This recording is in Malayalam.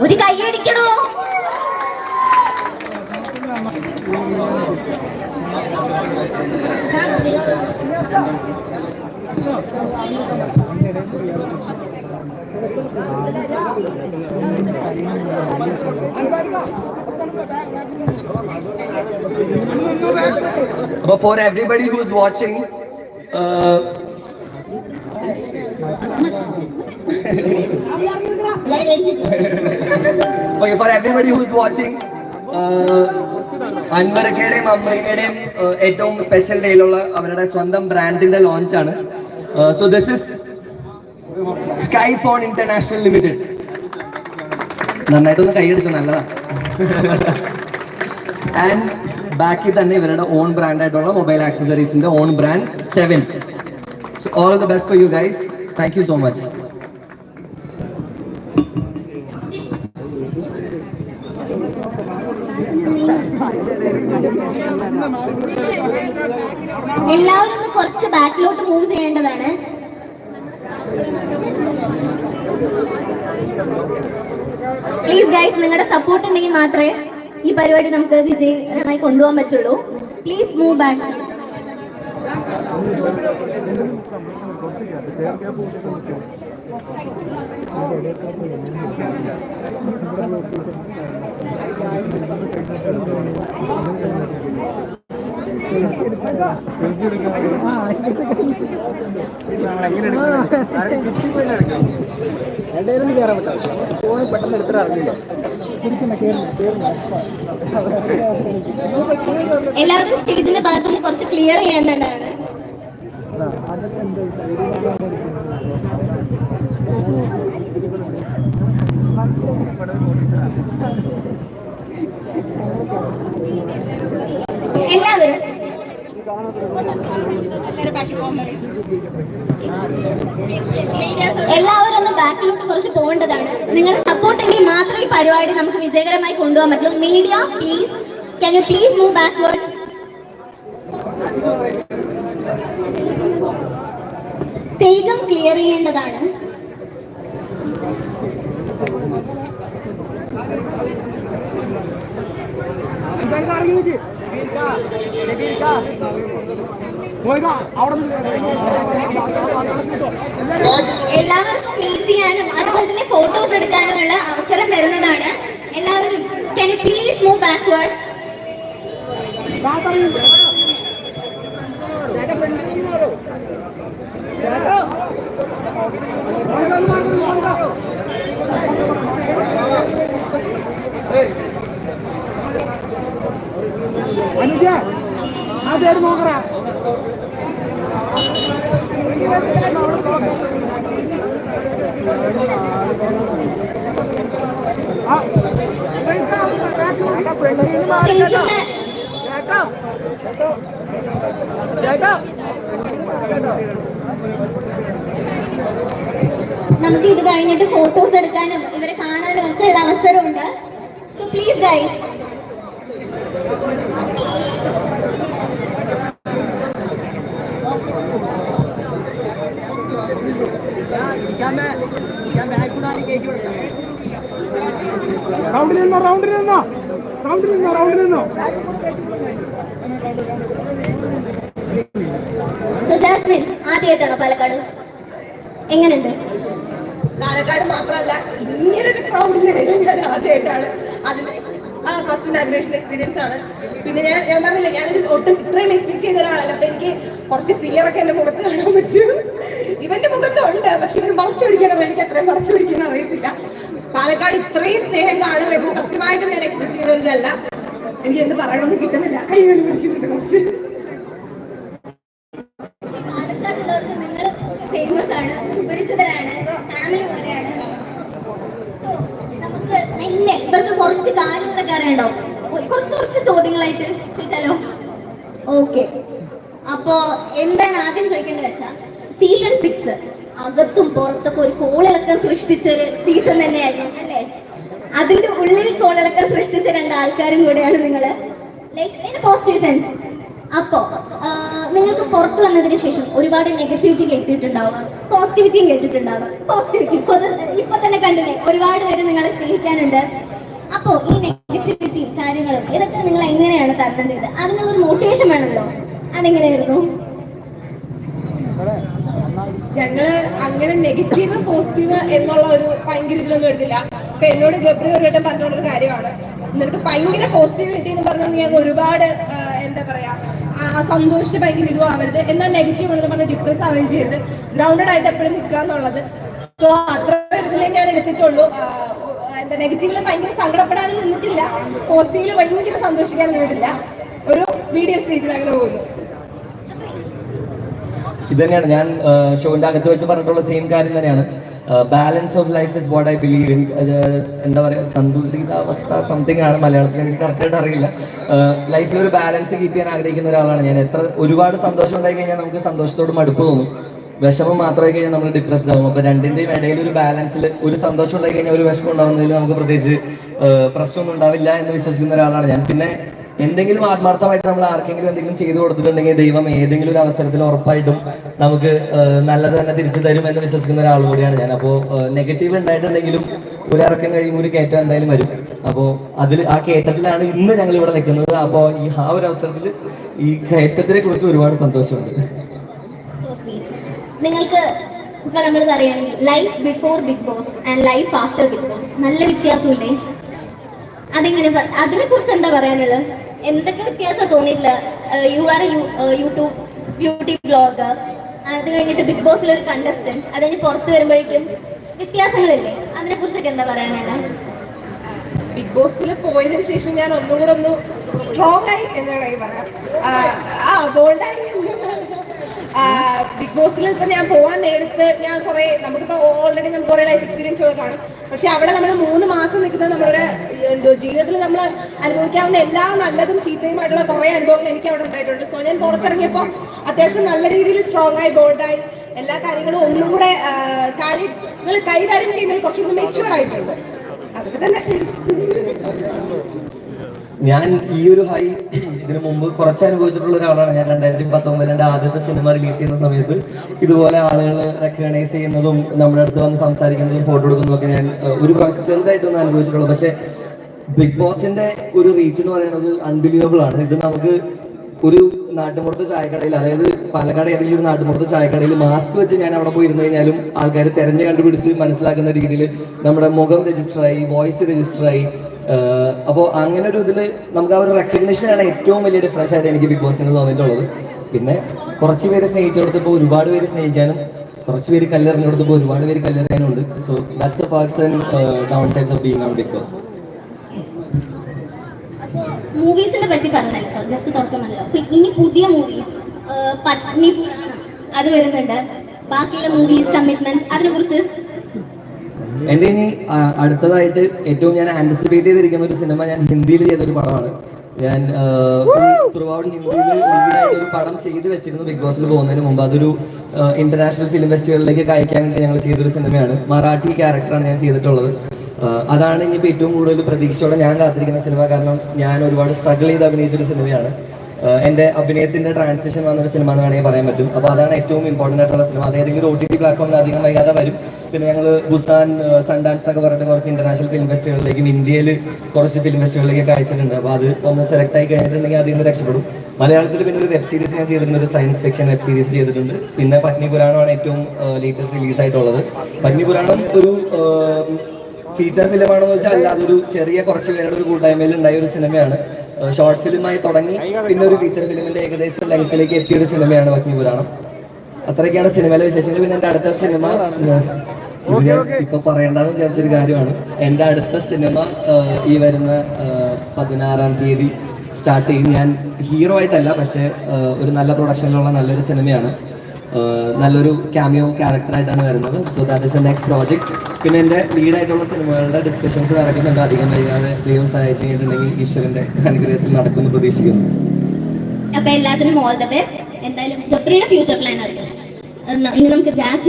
ഒരു കൈയടിക്കണോ But for everybody who's watching, uh, okay, for everybody who's watching അൻവരക്കയുടെയും അമ്രീനയുടെയും ഏറ്റവും സ്പെഷ്യൽ ഡേയിലുള്ള അവരുടെ സ്വന്തം ബ്രാൻഡിന്റെ ലോഞ്ച് ആണ്. So this is sky phone international limited നന്നായിട്ടൊന്ന് കൈയടിച്ചു നല്ലതാ. ആൻഡ് ബാക്കിൽ തന്നെ ഇവരുടെ ഓൺ ബ്രാൻഡ് ആയിട്ടുള്ള mobile ആക്സസറീസിന്റെ own brand seven so all the best for you guys thank you so much എല്ലാവരും ഒന്ന് കുറച്ച് ബാക്കിലോട്ട് മൂവ് ചെയ്യേണ്ടതാണ്. പ്ലീസ് ഗൈസ് നിങ്ങളുടെ സപ്പോർട്ട് ഉണ്ടെങ്കിൽ മാത്രമേ ഈ പരിപാടി നമുക്ക് വിജയകരമായി കൊണ്ടുപോകാൻ പറ്റുള്ളൂ. പ്ലീസ് മൂവ് ബാക്ക് എല്ലാവരും സ്റ്റേജിന്റെ ഭാഗത്ത് നിന്ന് കുറച്ച് ക്ലിയർ ചെയ്യേണ്ടതാണ് എല്ലാവരും എല്ലാവരും ഒന്ന് ബാക്കിലോട്ട് കുറച്ച് പോകേണ്ടതാണ്. നിങ്ങൾ സപ്പോർട്ട് ഉണ്ടെങ്കിൽ മാത്രമേ ഈ പരിപാടി നമുക്ക് വിജയകരമായി കൊണ്ടുപോകാൻ പറ്റുള്ളൂ media please can you please move backward സ്റ്റേജും clear ചെയ്യേണ്ടതാണ്. എല്ലാവർക്കും മീറ്റ് ചെയ്യാനും അതുപോലെ തന്നെ ഫോട്ടോസ് എടുക്കാനുമുള്ള അവസരം തരുന്നതാണ്. എല്ലാവരും പ്ലീസ് മൂവ് ബാക്ക്വേർഡ് അനുജ ആ സൈഡ് നമുക്ക് ഇത് കഴിഞ്ഞിട്ട് ഫോട്ടോസ് എടുക്കാനും ഇവരെ കാണാനും ഒക്കെ ഉള്ള അവസരമുണ്ട്. സോ പ്ലീസ് ഗൈസ് റൗണ്ടിൽ നിന്നോ റൗണ്ടിൽ നിന്നോ റൗണ്ടിൽ നിന്നോ റൗണ്ടിൽ നിന്നോ. സോ ജാസ്മിൻ ആദ്യമായിട്ടാണോ പാലക്കാട്? എങ്ങനെയുണ്ട് പാലക്കാട് മാത്രമല്ല ഇങ്ങനെ ഒരു ക്രൗഡിൽ ഞാൻ ആദ്യമായിട്ടാണ്. അതിന് ആ ഫസ്റ്റ് ഇനാഗ്രേഷൻ എക്സ്പീരിയൻസ് ആണ്. പിന്നെ ഞാൻ ഞാൻ പറഞ്ഞില്ല ഞാനൊരു ഒട്ടും ഇത്രയും എക്സ്പെക്ട് ചെയ്ത ഒരാളല്ല. അപ്പൊ എനിക്ക് കുറച്ച് ഫിയർ ഒക്കെ എന്റെ മുഖത്ത് കാണാൻ പറ്റും. ഇവന്റെ മുഖത്തുണ്ട് പക്ഷെ ഇവന് മറച്ചു പിടിക്കണം എനിക്ക് അത്രയും മറച്ചു പിടിക്കണം അറിയത്തില്ല. പാലക്കാട് ഇത്രയും സ്നേഹം കാണുമെന്ന് സത്യമായിട്ട് ഞാൻ എക്സ്പെക്ട് ചെയ്തതല്ല എനിക്ക് എന്ത് പറയണമെന്ന് കിട്ടുന്നില്ല. കൈകൾ പിടിക്കുന്നുണ്ട് കുറച്ച്. ഫേമസ് ആണ് സുപരിചിതരാണ് ഫാമിലി പോലെയാണ്. നമുക്ക് മെല്ലെ ഇവർക്ക് കുറച്ച് കാര്യങ്ങളൊക്കെ അറിയണ്ടോ? കുറച്ച് കുറച്ച് ചോദ്യങ്ങളായിട്ട് ചോദിച്ചാലോ? ഓക്കെ അപ്പോ എന്താണ് ആദ്യം ചോദിക്കേണ്ടത് വെച്ചാൽ സീസൺ സിക്സ് അകത്തും പുറത്തൊക്കെ ഒരു കോളിളക്കം സൃഷ്ടിച്ച ഒരു സീസൺ തന്നെയായിരുന്നു അല്ലേ? അതിന്റെ ഉള്ളിൽ കോളിളക്കം സൃഷ്ടിച്ച രണ്ട് ആൾക്കാരും കൂടെയാണ് നിങ്ങൾ ലൈക്ക് പോസിറ്റീവ് സെൻസ് അപ്പോ നിങ്ങൾക്ക് പുറത്തു വന്നതിന് ശേഷം ഒരുപാട് നെഗറ്റിവിറ്റി കേട്ടിട്ടുണ്ടാവും പോസിറ്റിവിറ്റിയും കേട്ടിട്ടുണ്ടാവും പോസിറ്റിവിറ്റി ഇപ്പൊ ഇപ്പൊ തന്നെ കണ്ടില്ലേ ഒരുപാട് പേര് നിങ്ങളെ സ്നേഹിക്കാനുണ്ട്. അപ്പോ ഈ നെഗറ്റിവിറ്റി കാര്യങ്ങളും ഇതൊക്കെ നിങ്ങൾ എങ്ങനെയാണ് തരണം ചെയ്ത് അതിനുള്ളൊരു മോട്ടിവേഷൻ വേണമല്ലോ? അതെങ്ങനെയായിരുന്നു? ഞങ്ങൾ അങ്ങനെ നെഗറ്റീവ് പോസിറ്റീവ് എന്നുള്ള ഒരു ഭയങ്കര ഇതിലൊന്നും എടുത്തില്ല. അപ്പൊ എന്നോട് ഗബ്രി ഒരു പറഞ്ഞോണ്ടൊരു കാര്യമാണ്. നിനക്ക് ഭയങ്കര പോസിറ്റീവ് കിട്ടി എന്ന് പറഞ്ഞാൽ ഞങ്ങൾ ഒരുപാട് എന്താ പറയാ സന്തോഷിച്ച് ഭയങ്കര ഇതും ആവരുത്. എന്നാൽ നെഗറ്റീവ് ആണെന്ന് പറഞ്ഞാൽ ഡിപ്രസ് ആവുകയും ചെയ്യരുത്. ഗ്രൗണ്ടഡ് ആയിട്ട് എപ്പോഴും നിൽക്കുക എന്നുള്ളത്. സോ അത്ര ഇതിലേ ഞാൻ എടുത്തിട്ടുള്ളൂ. എന്താ നെഗറ്റീവിൽ ഭയങ്കര സങ്കടപ്പെടാനും നിന്നിട്ടില്ല. പോസിറ്റീവിൽ ഭയങ്കര സന്തോഷിക്കാനും നിന്നിട്ടില്ല. ഒരു മീഡിയം സ്റ്റേജിൽ അങ്ങനെ പോകുന്നു. ഇത് തന്നെയാണ് ഞാൻ ഷോന്റെ അകത്ത് വെച്ച് പറഞ്ഞിട്ടുള്ള സെയിം കാര്യം തന്നെയാണ്. Balance of life is what I believe in എന്താ പറയുക സന്തുലിതാവസ്ഥ സംതിങ് ആണ് മലയാളത്തിൽ എനിക്ക് കറക്റ്റായിട്ട് അറിയില്ല. ലൈഫിൽ ഒരു ബാലൻസ് കീപ്പ് ചെയ്യാൻ ആഗ്രഹിക്കുന്ന ഒരാളാണ് ഞാൻ. എത്ര ഒരുപാട് സന്തോഷം ഉണ്ടായി കഴിഞ്ഞാൽ നമുക്ക് സന്തോഷത്തോട് മടുപ്പ് തോന്നും. വിഷമം മാത്രമായി കഴിഞ്ഞാൽ നമ്മൾ ഡിപ്രസ്ഡ് ആവും. അപ്പൊ രണ്ടിന്റെയും ഇടയിൽ ഒരു ബാലൻസിൽ ഒരു സന്തോഷം ഉണ്ടായി കഴിഞ്ഞാൽ ഒരു വിഷമം ഉണ്ടാവുന്നതിൽ നമുക്ക് പ്രത്യേകിച്ച് പ്രശ്നമൊന്നും ഉണ്ടാവില്ല എന്ന് വിശ്വസിക്കുന്ന ഒരാളാണ് ഞാൻ. പിന്നെ എന്തെങ്കിലും ആത്മാർത്ഥമായിട്ട് നമ്മൾ ആർക്കെങ്കിലും എന്തെങ്കിലും ചെയ്തു കൊടുത്തിട്ടുണ്ടെങ്കിൽ ദൈവം ഏതെങ്കിലും ഒരു അവസരത്തിൽ ഉറപ്പായിട്ടും നമുക്ക് നല്ലത് തന്നെ തിരിച്ചു തരും എന്ന് വിശ്വസിക്കുന്ന ഒരാൾ കൂടിയാണ് ഞാൻ. അപ്പോൾ നെഗറ്റീവ് ഉണ്ടായിട്ടുണ്ടെങ്കിലും ഒരു ഇറക്കം കഴിയുമ്പോൾ ഒരു കയറ്റം എന്തായാലും വരും. അപ്പോൾ അതിൽ ആ കയറ്റത്തിലാണ് ഇന്ന് ഞങ്ങൾ ഇവിടെ നിൽക്കുന്നത്. അപ്പോൾ ഈ ആ ഒരു അവസരത്തിൽ ഈ കയറ്റത്തിനെ കുറിച്ച് ഒരുപാട് സന്തോഷമുണ്ട്. നിങ്ങൾക്ക് ഇപ്പൊ നമ്മൾ പറയുകയാണെങ്കിൽ life before Bigg Boss and life after Bigg Boss നല്ല വ്യത്യാസമില്ലേ? അതെങ്ങനെ അതിനെ കുറിച്ച് എന്താ പറയാനുള്ളത്? എന്തൊക്കെ വ്യത്യാസം തോന്നിയില്ല? You are YouTube beauty blogger അത് കഴിഞ്ഞിട്ട് ബിഗ് ബോസിൽ ഒരു കണ്ടസ്റ്റന്റ് അത് കഴിഞ്ഞ് പുറത്ത് വരുമ്പോഴേക്കും വ്യത്യാസങ്ങളില്ലേ? അതിനെ കുറിച്ചൊക്കെ എന്താ പറയാനുള്ളത്? ബിഗ് ബോസിൽ പോയതിന് ശേഷം ഞാൻ ഒന്നും കൂടെ ഒന്ന് സ്ട്രോങ് ആയി എന്ന് വേണമെങ്കിൽ പറയാം ആ, ബോൾഡായി ബിഗ് ബോസിൽ ഇപ്പൊ ഞാൻ പോവാൻ നേരത്ത് ഞാൻ കുറെ നമുക്കിപ്പോ ഓൾറെഡി നമുക്ക് കുറെ ലൈഫ് ഒക്കെ കാണും പക്ഷെ അവിടെ നമ്മൾ മൂന്ന് മാസം നിൽക്കുന്നത് നമ്മുടെ എന്തോ ജീവിതത്തിൽ നമ്മൾ അനുഭവിക്കാവുന്ന എല്ലാ നല്ലതും ചീത്തയുമായിട്ടുള്ള കുറെ അനുഭവങ്ങൾ എനിക്ക് അവിടെ ഉണ്ടായിട്ടുണ്ട്. സോ ഞാൻ പുറത്തിറങ്ങിയപ്പോൾ അത്യാവശ്യം നല്ല രീതിയിൽ സ്ട്രോങ് ആയി ബോൾഡായി എല്ലാ കാര്യങ്ങളും ഒന്നും കൂടെ കാര്യങ്ങൾ കൈകാര്യം ചെയ്യുന്നതിൽ കുറച്ചുകൂടി മെച്ചുവർ ആയിട്ടുണ്ട്. അതൊക്കെ തന്നെ ഞാൻ ഈ ഒരു ഹൈ ഇതിനു മുമ്പ് കുറച്ച് അനുഭവിച്ചിട്ടുള്ള ഒരാളാണ് ഞാൻ രണ്ടായിരത്തി പത്തൊമ്പതിൽ എന്റെ ആദ്യത്തെ സിനിമ റിലീസ് ചെയ്യുന്ന സമയത്ത്. ഇതുപോലെ ആളുകൾ റെക്കഗ്നൈസ് ചെയ്യുന്നതും നമ്മുടെ അടുത്ത് വന്ന് സംസാരിക്കുന്നതും ഫോട്ടോ എടുക്കുന്നതും ഒക്കെ ഞാൻ ഒരു പ്രാവശ്യം ചെറുതായിട്ടൊന്നും അനുഭവിച്ചിട്ടുള്ളൂ. പക്ഷേ ബിഗ് ബോസിന്റെ ഒരു റീച്ച് എന്ന് പറയുന്നത് അൺബിലീവബിൾ ആണ്. ഇത് നമുക്ക് ഒരു നാട്ടുമ്പുറത്ത് ചായക്കടയിൽ അതായത് പാലക്കാട് ഏതെങ്കിലും ഒരു നാട്ടുമ്പുറത്ത് ചായക്കടയിൽ മാസ്ക് വെച്ച് ഞാൻ അവിടെ പോയി ഇരുന്ന് കഴിഞ്ഞാലും ആൾക്കാർ തെരഞ്ഞു കണ്ടുപിടിച്ച് മനസ്സിലാക്കുന്ന രീതിയിൽ നമ്മുടെ മുഖം രജിസ്റ്റർ ആയി വോയിസ് രജിസ്റ്റർ ആയി അപ്പോൾ അങ്ങനെ ഒരു ഇതിൽ നമുക്ക് ആ ഒരു റെക്കഗ്നീഷനാണ് ഏറ്റവും വലിയ ഡിഫറൻസ് ആയിട്ട് എനിക്ക് ബിഗ് ബോസിന് തോന്നിയിട്ടുള്ളത്. പിന്നെ കുറച്ച് പേര് സ്നേഹിച്ചെടുത്തപ്പോൾ ഒരുപാട് പേര് സ്നേഹിക്കാനും കുറച്ച് പേര് കല്ലെറിഞ്ഞെടുത്തപ്പോൾ ഒരുപാട് പേര് കല്ലെറിയാനും ഉണ്ട് so that's the parts and down of being Bigg Boss മൂവീസിനെ പറ്റി പറഞ്ഞല്ലോ ജസ്റ്റ് തുടക്കമല്ലോ ഇനി പുതിയ മൂവീസ് പത്നി അത് വരുന്നുണ്ട്. ബാക്കിയുള്ള മൂവീസ് കമ്മിറ്റ്മെന്റ്സ് അതിനെ കുറിച്ച് എന്റെ ഇനി അടുത്തതായിട്ട് ഏറ്റവും ഞാൻ ആന്റിസിപ്പേറ്റ് ചെയ്തിരിക്കുന്ന ഒരു സിനിമ ഞാൻ ഹിന്ദിയിൽ ചെയ്തൊരു പടമാണ്. ഞാൻ ത്രൂഔട്ട് ഹിന്ദിയിൽ ഒരു പടം ചെയ്തു വെച്ചിരുന്നു ബിഗ് ബോസിൽ പോകുന്നതിന് മുമ്പ്. അതൊരു ഇന്റർനാഷണൽ ഫിലിം ഫെസ്റ്റിവലിലേക്ക് കഴിക്കാൻ വേണ്ടി ഞങ്ങൾ ചെയ്തൊരു സിനിമയാണ് മറാഠി ക്യാരക്ടറാണ് ഞാൻ ചെയ്തിട്ടുള്ളത്. അതാണ് ഇനിയിപ്പോൾ ഏറ്റവും കൂടുതൽ പ്രതീക്ഷയോടെ ഞാൻ കാത്തിരിക്കുന്ന സിനിമ കാരണം ഞാൻ ഒരുപാട് സ്ട്രഗിൾ ചെയ്ത് അഭിനയിച്ചൊരു സിനിമയാണ് എന്റെ അഭിനയത്തിന്റെ ട്രാൻസിഷൻ വന്നൊരു സിനിമ എന്ന് വേണമെങ്കിൽ പറയാൻ പറ്റും. അപ്പോൾ അതാണ് ഏറ്റവും ഇമ്പോർട്ടന്റ് ആയിട്ടുള്ള സിനിമ അത് ഏതെങ്കിലും ഒ ടി ടി പ്ലാറ്റ്ഫോമിൽ അധികം വൈകാതെ വരും. പിന്നെ ഞങ്ങൾ ബുസാൻ സൺഡാൻസ് എന്നൊക്കെ പറഞ്ഞിട്ട് കുറച്ച് ഇന്റർനാഷണൽ ഫിലിം ഫെസ്റ്റിവലിലേക്കും ഇന്ത്യയിൽ കുറച്ച് ഫിലിം ഫെസ്റ്റിവലിലേക്ക് അയച്ചിട്ടുണ്ട്. അപ്പോൾ അത് ഒന്ന് സെലക്ട് ആയി കഴിഞ്ഞിട്ടുണ്ടെങ്കിൽ അതിൽ നിന്ന് രക്ഷപ്പെടും. മലയാളത്തിൽ പിന്നെ ഒരു വെബ് സീരീസ് ഞാൻ ചെയ്തിട്ടുണ്ട്. ഒരു സയൻസ് ഫിക്ഷൻ വെബ് സീരീസ് ചെയ്തിട്ടുണ്ട്. പിന്നെ പത്നി പുരാണമാണ് ഏറ്റവും ലേറ്റസ്റ്റ് റിലീസ് ആയിട്ടുള്ളത്. പത്നി പുരാണം ഒരു ഫീച്ചർ ഫിലിമാണെന്ന് വെച്ചാൽ അല്ലാതെ ഒരു ചെറിയ കുറച്ച് പേരുടെ ഒരു കൂട്ടായ്മയിൽ ഉണ്ടായ ഒരു സിനിമയാണ് ഷോർട്ട് ഫിലിമായി തുടങ്ങി. പിന്നെ ഒരു ഫീച്ചർ ഫിലിമിന്റെ ഏകദേശം ലെങ്ത്തിലേക്ക് എത്തിയ ഒരു സിനിമയാണ് വഗ്നിപുരാണം അത്രയൊക്കെയാണ് സിനിമയിലെ വിശേഷങ്ങൾ. പിന്നെ എന്റെ അടുത്ത സിനിമ ഇപ്പൊ പറയേണ്ടതെന്ന് വിചാരിച്ചൊരു കാര്യമാണ്. എന്റെ അടുത്ത സിനിമ ഈ വരുന്ന പതിനാറാം തീയതി സ്റ്റാർട്ട് ചെയ്യും. ഞാൻ ഹീറോ ആയിട്ടല്ല പക്ഷേ ഒരു നല്ല പ്രൊഡക്ഷനിലുള്ള നല്ലൊരു സിനിമയാണ് നല്ലൊരു ക്യാമിയോ ക്യാരക്ടറായിട്ടാണ് വരുന്നത്. So that is the next project പിന്നെ എന്റെ ലീഡായിട്ടുള്ള സിനിമകളുടെ ഡിസ്കഷൻസ് നടക്കുന്നുണ്ട്. അധികം വൈകാതെ ദൈവം സഹായിച്ചു കഴിഞ്ഞിട്ടുണ്ടെങ്കിൽ ഈശ്വരന്റെ അനുഗ്രഹത്തിൽ നടക്കുമെന്ന് പ്രതീക്ഷിക്കുന്നു. അപ്പൊ എല്ലാത്തിനും ഓൾ ദ ബെസ്റ്റ് എന്തായാലും ഫ്യൂച്ചർ പ്ലാൻ അറിയാം. ഇനി നമുക്ക് ജാസ്മിൻ